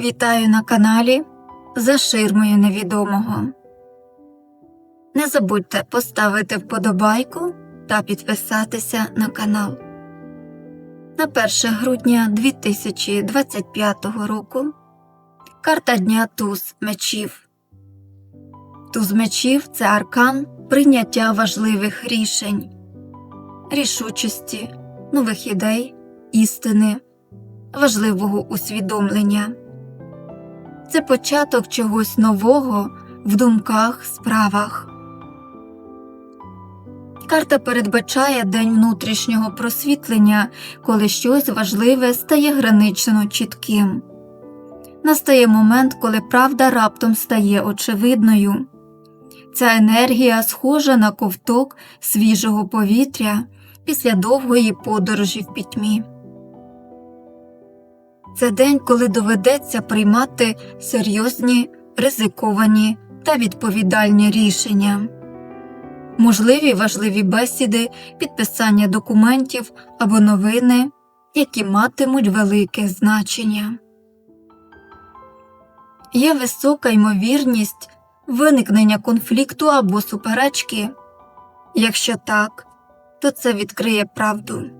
Вітаю на каналі За ширмою невідомого. Не забудьте поставити вподобайку та підписатися на канал. На 1 грудня 2025 року карта Дня Туз мечів. Туз мечів це аркан прийняття важливих рішень, рішучості, нових ідей, істини, важливого усвідомлення. Це початок чогось нового в думках, справах. Карта передбачає день внутрішнього просвітлення, коли щось важливе стає гранично чітким. Настає момент, коли правда раптом стає очевидною. Ця енергія схожа на ковток свіжого повітря після довгої подорожі в пітьмі. Це день, коли доведеться приймати серйозні, ризиковані та відповідальні рішення. Можливі важливі бесіди, підписання документів або новини, які матимуть велике значення. Є висока ймовірність виникнення конфлікту або суперечки. Якщо так, то це відкриє правду.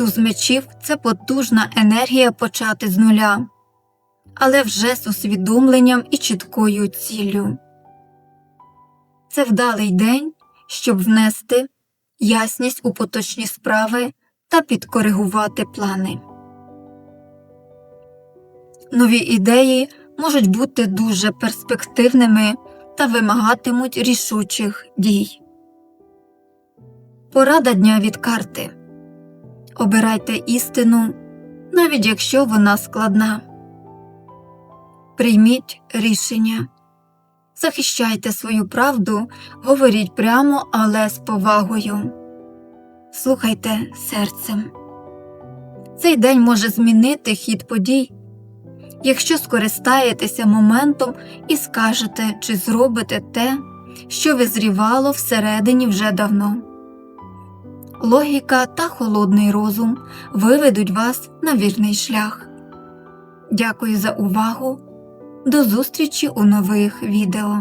Туз мечів це потужна енергія почати з нуля, але вже з усвідомленням і чіткою ціллю. Це вдалий день, щоб внести ясність у поточні справи та підкоригувати плани. Нові ідеї можуть бути дуже перспективними та вимагатимуть рішучих дій. Порада дня від карти. Обирайте істину, навіть якщо вона складна. Прийміть рішення. Захищайте свою правду, говоріть прямо, але з повагою. Слухайте серцем. Цей день може змінити хід подій, якщо скористаєтеся моментом і скажете чи зробите те, що визрівало всередині вже давно. Логіка та холодний розум виведуть вас на вірний шлях. Дякую за увагу. До зустрічі у нових відео.